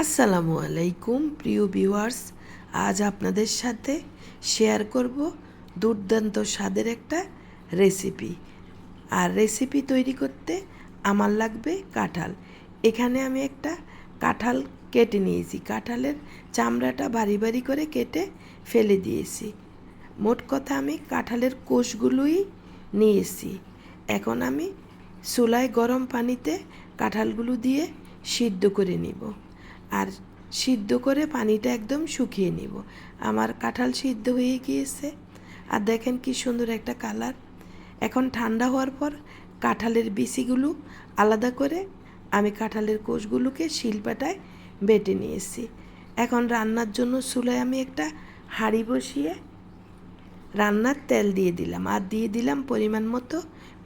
আসসালামু আলাইকুম, প্রিয় ভিউয়ার্স। আজ আপনাদের সাথে শেয়ার করব দুর্দান্ত স্বাদের একটা রেসিপি। আর রেসিপি তৈরি করতে আমার লাগবে কাঁঠাল। এখানে আমি একটা কাঁঠাল কেটে নিয়েছি। কাঁঠালের চামড়াটা বাড়ি বাড়ি করে কেটে ফেলে দিয়েছি। মোট কথা আমি কাঁঠালের কোষগুলোই নিয়েছি। এখন আমি চুলায় গরম পানিতে কাঁঠালগুলো দিয়ে সিদ্ধ করে নিব। আর সিদ্ধ করে পানিটা একদম শুকিয়ে নিব। আমার কাঁঠাল সিদ্ধ হয়ে গিয়েছে। আর দেখেন কি সুন্দর একটা কালার। এখন ঠান্ডা হওয়ার পর কাঁঠালের বিচিগুলো আলাদা করে আমি কাঁঠালের কোষগুলোকে শিলপাটায় বেটে নিয়েছি। এখন রান্নার জন্য চুলায় আমি একটা হাঁড়ি বসিয়ে রান্নার তেল দিয়ে দিলাম আর দিয়ে দিলাম পরিমাণ মতো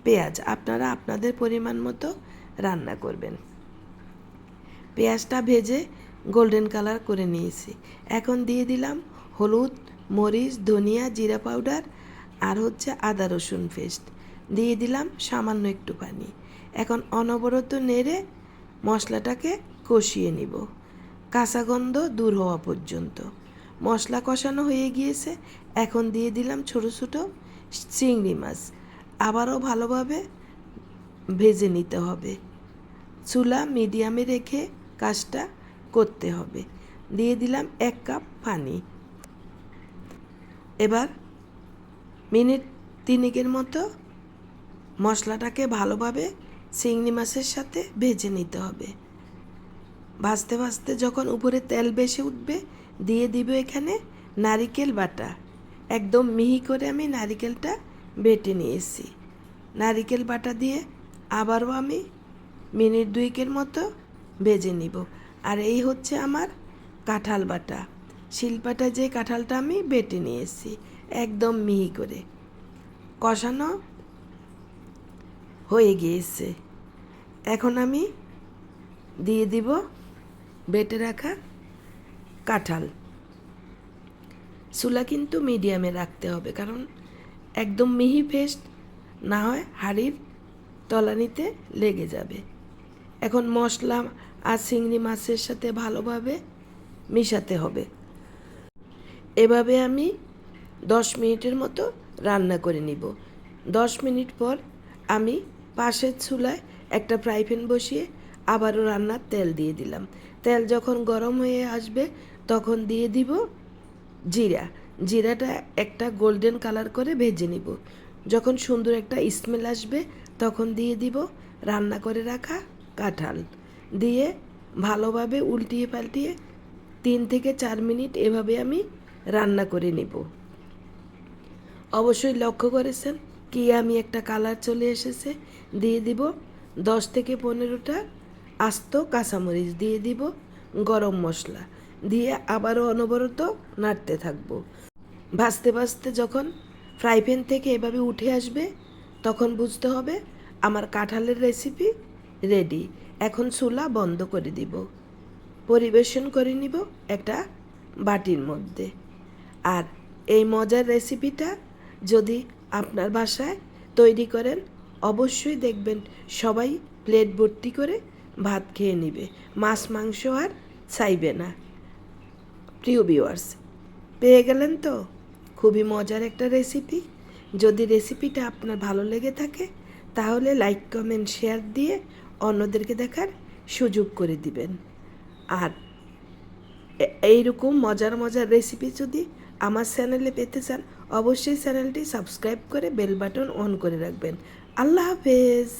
পেঁয়াজ। আপনারা আপনাদের পরিমাণ মতো রান্না করবেন। পেঁয়াজটা ভেজে গোল্ডেন কালার করে নিয়েছি। এখন দিয়ে দিলাম হলুদ, মরিচ, ধনিয়া, জিরা পাউডার আর হচ্ছে আদা রসুন পেস্ট দিয়ে দিলাম সামান্য একটু পানি। এখন অনবরত নেড়ে মশলাটাকে কষিয়ে নিব। কাঁচা গন্ধ দূর হওয়া পর্যন্ত। মশলা কষানো হয়ে গিয়েছে। এখন দিয়ে দিলাম ছোটো ছোটো চিংড়ি মাছ। আবারও ভালোভাবে ভেজে নিতে হবে। চুলা মিডিয়ামে রেখে কাজটা করতে হবে। দিয়ে দিলাম এক কাপ পানি। এবার মিনিট তিনেকের মতো মশলাটাকে ভালোভাবে চিংড়ি মাছের সাথে ভেজে নিতে হবে। ভাজতে ভাজতে যখন উপরে তেল বেশি উঠবে, দিয়ে দিব এখানে নারিকেল বাটা। একদম মিহি করে আমি নারিকেলটা বেটে নিয়েছি। নারিকেল বাটা দিয়ে আবারও আমি মিনিট দুইকের মতো ভেজে নিব। আর এই হচ্ছে আমার কাঁঠাল বাটা। শিলপাটা যে কাঁঠালটা আমি বেটে নিয়েছি, একদম মিহি করে। কষানো হয়ে গিয়েছে। এখন আমি দিয়ে দিব বেটে রাখা কাঁঠাল। চুলা কিন্তু মিডিয়ামে রাখতে হবে, কারণ একদম মিহি পেস্ট না হয় হাড়ির তলানিতে লেগে যাবে। এখন মশলা আর চিংড়ি মাছের সাথে ভালোভাবে মিশাতে হবে। এভাবে আমি দশ মিনিটের মতো রান্না করে নিব। দশ মিনিট পর আমি পাশের চুলায় একটা ফ্রাই প্যান বসিয়ে আবারও রান্নার তেল দিয়ে দিলাম। তেল যখন গরম হয়ে আসবে তখন দিয়ে দিব জিরা। জিরাটা একটা গোল্ডেন কালার করে ভেজে নিব। যখন সুন্দর একটা স্মেল আসবে তখন দিয়ে দিব রান্না করে রাখা কাঁঠাল দিয়ে ভালোভাবে উল্টিয়ে পাল্টিয়ে তিন থেকে চার মিনিট এভাবে আমি রান্না করে নেব। অবশ্যই লক্ষ্য করেছেন কি আমি একটা কালার চলে এসেছে। দিয়ে দিব দশ থেকে পনেরোটা আস্ত কাঁচামরিচ। দিয়ে দিব গরম মশলা। দিয়ে আবারও অনবরত নাড়তে থাকব। ভাজতে ভাজতে যখন ফ্রাই প্যান থেকে এভাবে উঠে আসবে, তখন বুঝতে হবে আমার কাঁঠালের রেসিপি রেডি। এখন চুলা বন্ধ করে দিব। পরিবেশন করে নিব একটা বাটির মধ্যে। আর এই মজার রেসিপিটা যদি আপনার বাসায় তৈরি করেন, অবশ্যই দেখবেন সবাই প্লেট ভর্তি করে ভাত খেয়ে নিবে। মাছ, মাংস আর চাইবে না। প্রিয় ভিউয়ার্স, পেয়ে গেলেন তো? খুবই মজার একটা রেসিপি। যদি রেসিপিটা আপনার ভালো লেগে থাকে, তাহলে লাইক, কমেন্ট, শেয়ার দিয়ে অন্যদেরকে দেখার সুযোগ করে দিবেন। আর এইরকম মজার মজার রেসিপি যদি আমার চ্যানেলে পেতে চান, অবশ্যই চ্যানেলটি সাবস্ক্রাইব করে বেল বাটন অন করে রাখবেন। আল্লাহ হাফেজ!